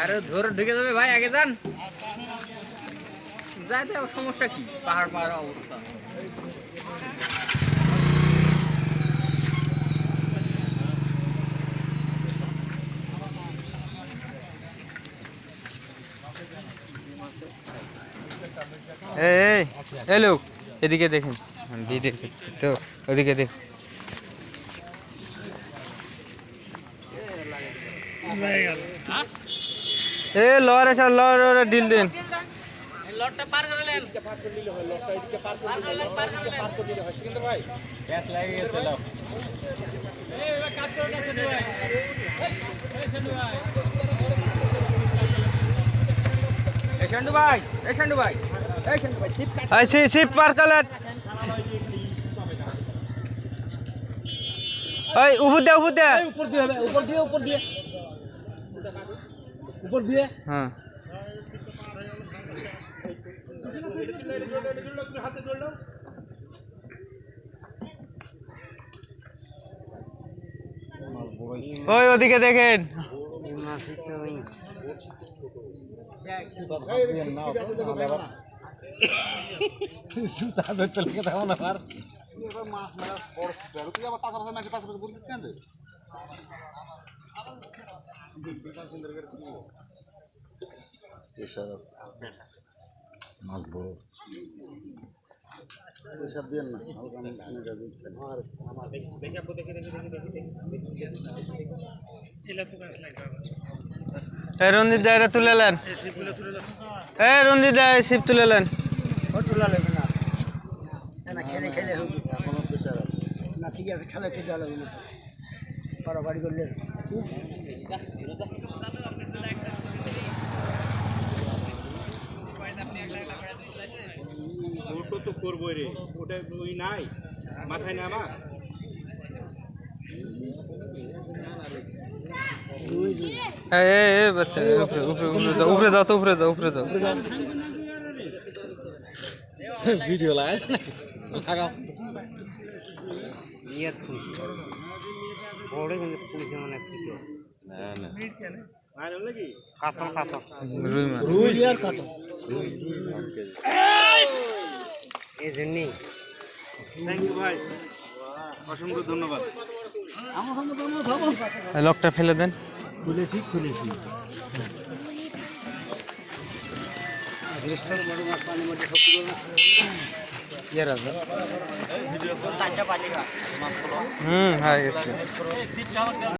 আরে ঢুকে যাবে ভাই, আগে যান। যাইতে সমস্যা কি? পাহাড় পাহাড় অবস্থা। এই এই এদিকে দেখুন। ভিডিও করছি তো ওদিকে দেখ। এ লর এসা লর ডিল দিন। ভাই শান্ডু ভাই। সি সিপ পার কালার ওই উপর দে উপর দে উপর দিয়ে হবে উপর দিয়ে উপর দিয়ে উপর দিয়ে হ্যাঁ ওই ওদিকে দেখেন সুতা ধরতে লেগে থাকো না আর মাছ বড় সব দিয়ে না এই রঞ্জিত দা এটা তুলে নেন এই রঞ্জিত দা সিপ তুলে নেন। তোলা লাগবে না। না খেলে খেলে না ঠিক আছে খেলে খেতে লাগবে না। বাড়ি করলে ওটা তো করবোই রে। ওটা নাই। মাথায় না আমার এই এই এই বাচ্চা উপরে উপরে উপরে দাও উপরে দাও তো উপরে দাও। উপরে দাও। ভিডিও লাগাই লাগাও আর হলো কি রুই মাছ রুই আর কাটো থ্যাংক ইউ ভাই অসংখ্য ধন্যবাদ। লকটা ফেলে দেন খুলেছি খুলেছি হুম হয়ে গেছে।